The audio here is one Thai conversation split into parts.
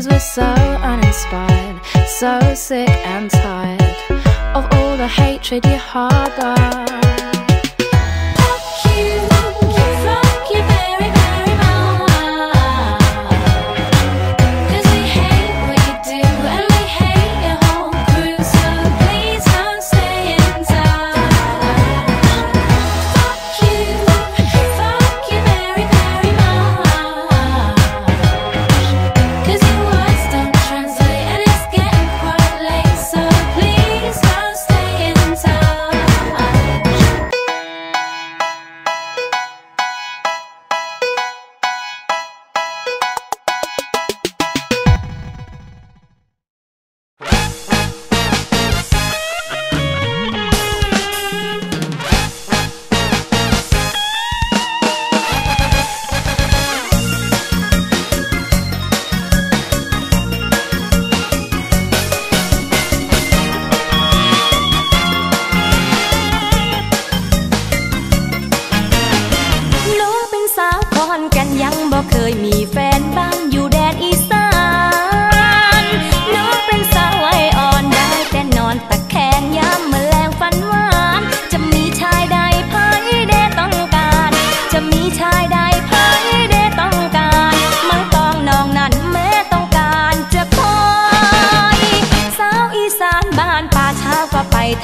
Cause we're so uninspired, so sick and tired of all the hatred you harbor.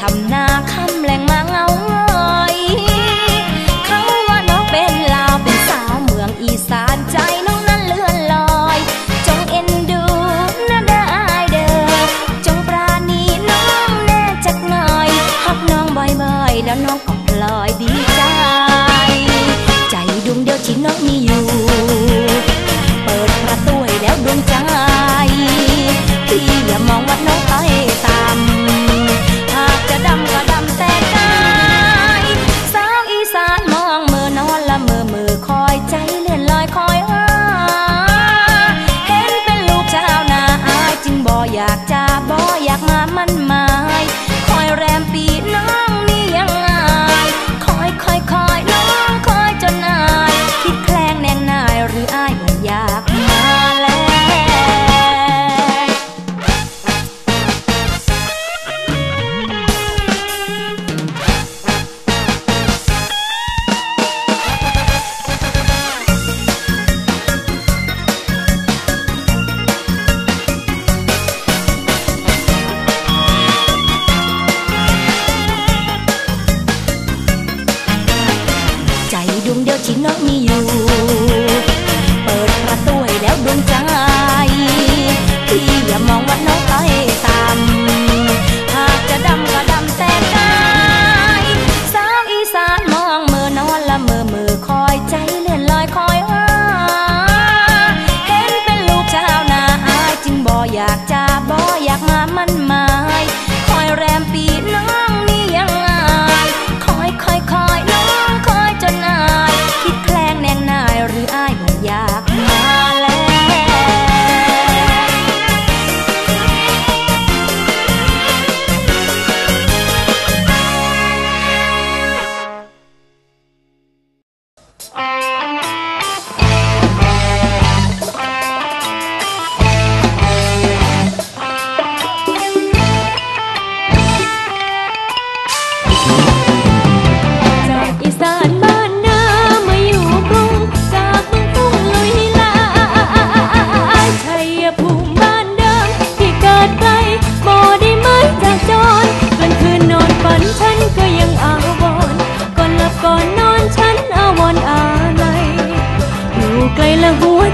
ทำนาคำ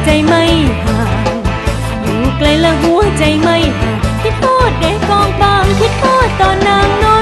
จไม่ห่าง อยู่ไกลและหัวใจไม่ห่างคิดโทษเด็กกองบางคิดโทษตอนนางนอน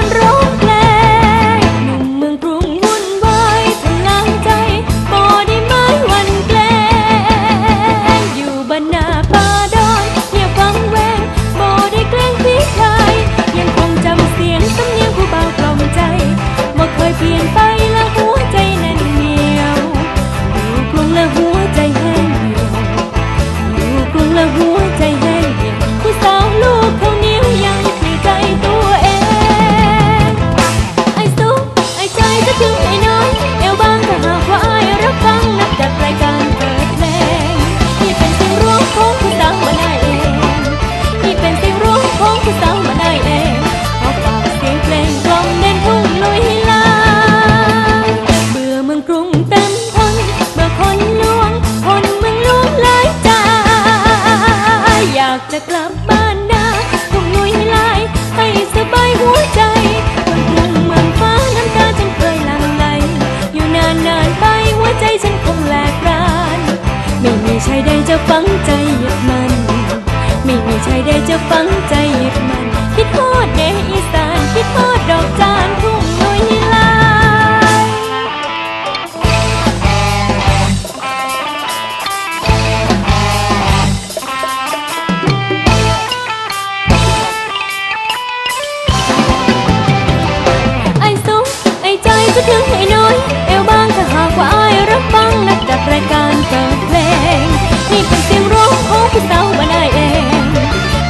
คิดถึงให้น้อยเอวบางถ้าหากว่าอายรับฟังนักจัดรายการเปิดเพลง นี่เป็นเสียงร้องของผู้สาวบ้านายเอง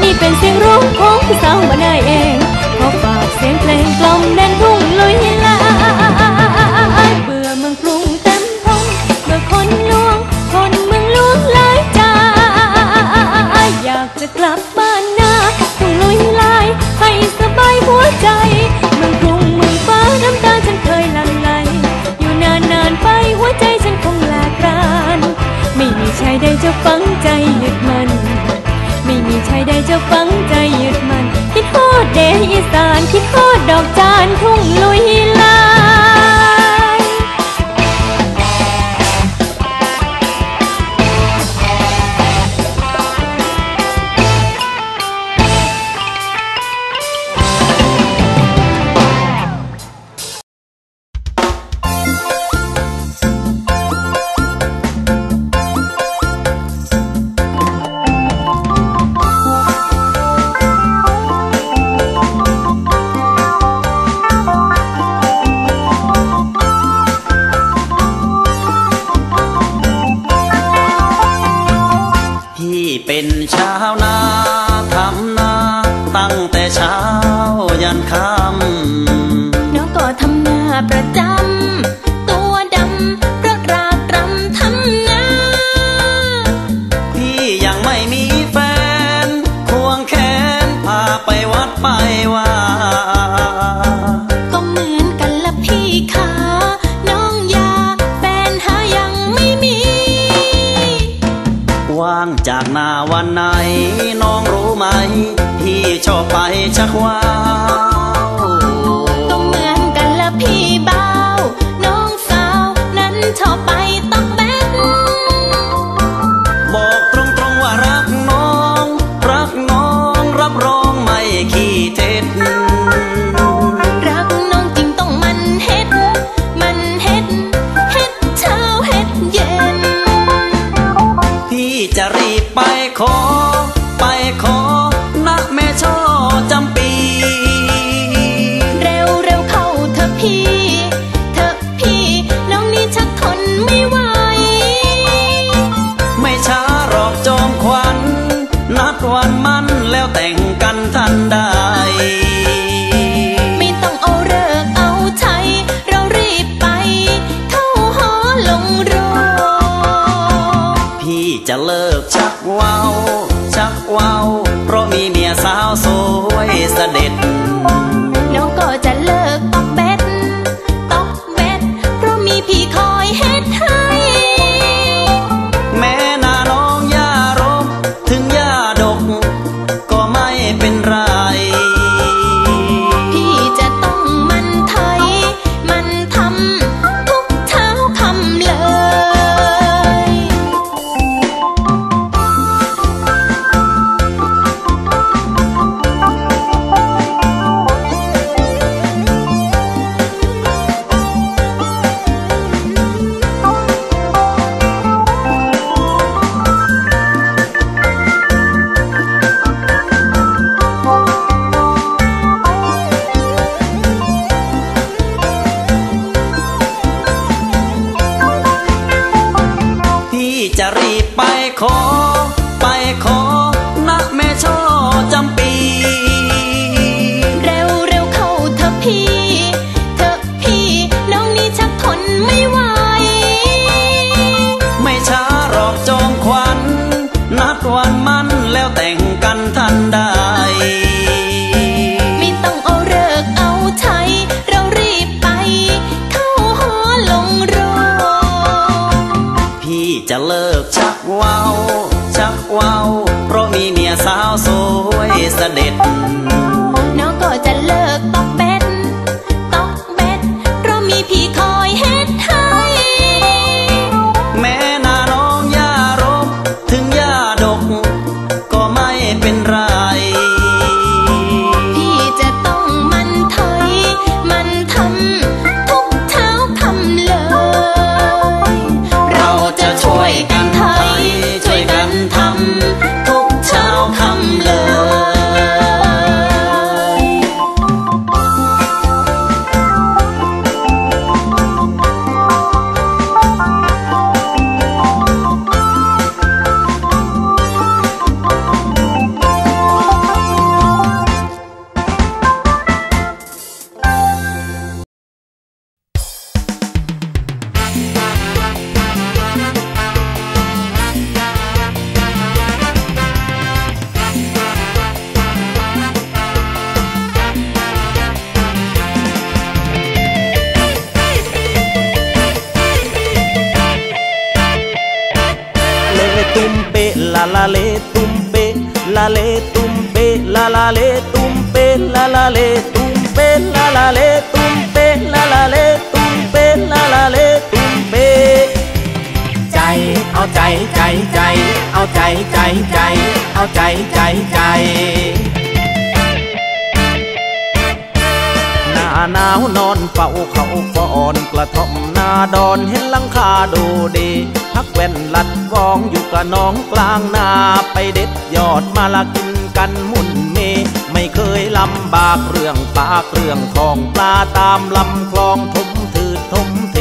นี่เป็นเสียงร้องของผู้สาวบ้านายเองขอฝากเสียงเพลง ยใดจะฟังใจหยุดมัน ไม่มีชายใดจะฟังใจหยุดมัน คิดโคตรเดอีสาน คิดโคตรดอกจานทุ่งลุย chắc hoa จะรีบไปขอ ไปขอนณแม่ช่อจำปี uau. เลตุมเปลาลาเลตุมเปลาลาเลตุมเปใจเอาใจใจใจเอาใจใจใจเอาใจใจใจ หนาหนาวนอนเฝ้าเขาก่อนกระท่อมนาดอนเห็นลังคาดูดีพักแว่นลัดวองอยู่กระนองกลางนาไปเด็ดยอดมาละกินกันมุนเมไม่เคยลำบากเรื่องปากเรื่องทองปลาตามลำคลองทมถืดทมเท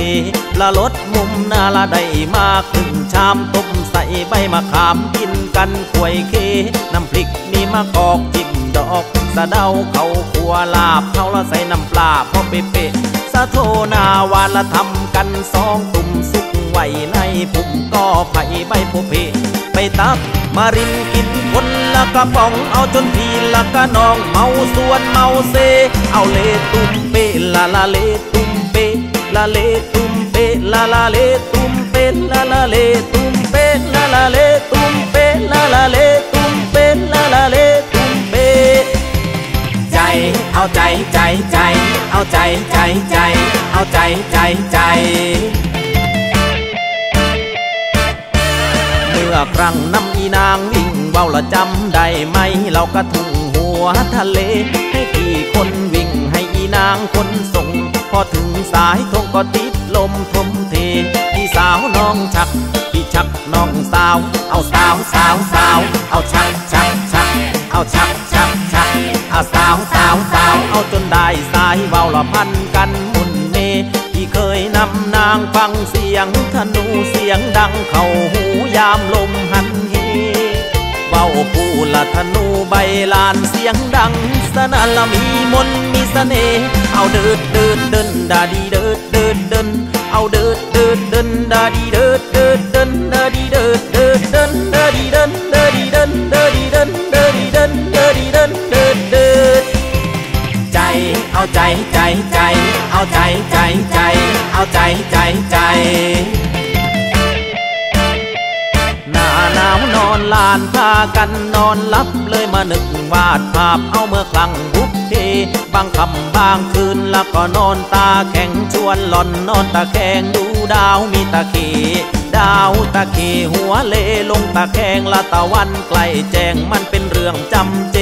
ละลดมุมนาละได้มาครึ่งชามต้มใส่ใบมะขามกินกันควยเคน้ำพริกมีมะกอกจิ้ม อกสะเดาเขาขัวลาบเขาละใส่น้ำปลาพอเป๊ะสะโทนาวาละทำกันสองตุ่มสุกไว้ในปุ่มก็ไผ่ใบโพเพไปตักมารินกินคนละกระป๋องเอาจนพีละกะนองเมาส่วนเมาเซ เอาเลตุมเปลาลาเลตุมเปลาเลตุมเปลาลาเลตุมเปลาลาเลตุมเปลาลาเลตุมเปลาลาเล เอาใจใจใจ เอาใจใจใจ เอาใจใจใจ เมื่อครั้งน้ำอีนางวิ่งเว้าละจำได้ไหม เรากระทุ่งหัวทะเล ให้พี่คนวิ่งให้อีนางคนส่ง พอถึงสายทงก็ติดลมทมเทพี่สาวน้องชักพี่ชักน้องสาว เอาสาวสาวสาว เอาชักชักชักเอาชักชัก สาวสาวสาวเอาจนได้สายเว้าละพันกันมุนเมที่เคยนำนางฟังเสียงธนูเสียงดังเข้าหูยามลมหันเหเว้าปูละธนูใบลานเสียงดังสนั่นละมีมนมีเสน่ห์เอาเดิดเดิดเดินดาดีเดิดเดิดเดินเอาเดิดเดิดเดินดาดีเดิดเดิดเดิน ใจใจใจ เอาใจใจใจ เอาใจใจใจ หน้าหนาวนอนลานพากันนอนหลับเลยมานึกวาดภาพเอาเมื่อครั้งบุกเพบางคำบางคืนแล้วก็นอนตาแข็งชวนหล่อนนอนตาแข็งดูดาวมีตาเค ดาวตาเคหัวเลลงตาแขงละตะวันใกล้แจ้งมันเป็นเรื่องจำเจ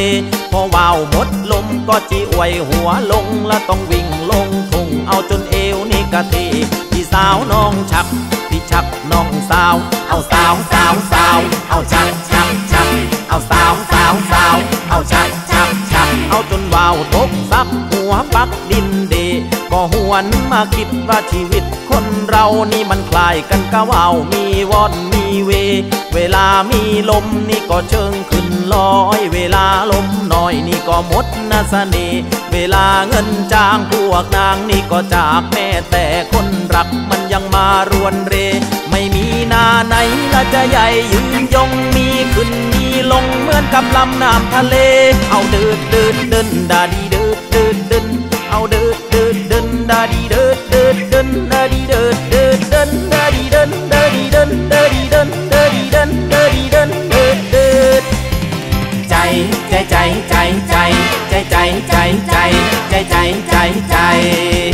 พอว่าวหมดลมก็จีอวยหัวลงละต้องวิ่งลงทุ่งเอาจนเอวนี่กะทีพี่สาวน้องชักพี่ชักน้องสาว เอาสาวสาวสาวเอาชักชักชักเอาสาวสาวสาวเอาชักชักชักเอาจนวาวตกซับหัวปักดินเดก็หวนมาคิดว่าชีวิต คนเรานี่มันคลายกันกะว่าวมีวอนมีเว เวลามีลมนี่ก็เชิงขึ้นลอย เวลาลมน้อยนี่ก็หมดนาสเน่เวลาเงินจ้างพวกนางนี่ก็จากแม่แต่คนรักมันยังมารวนเร ไม่มีนาไหนละจะใหญ่ยืนยงมีขึ้นมีลงเหมือนกับลำน้ำทะเล เอาเดิดเดิดเดินดาดีเดิดเดิดเดินเอาเดิดเดินเดิดเดิดเดินดาดี đơ đi đơ đơ đân đơ đi đân đơ đi đân đơ đi đân đơ đi đân đơ đi đân đơ đơ chạy chạy chạy chạy chạy chạy chạy chạy chạy chạy chạy chạy chạy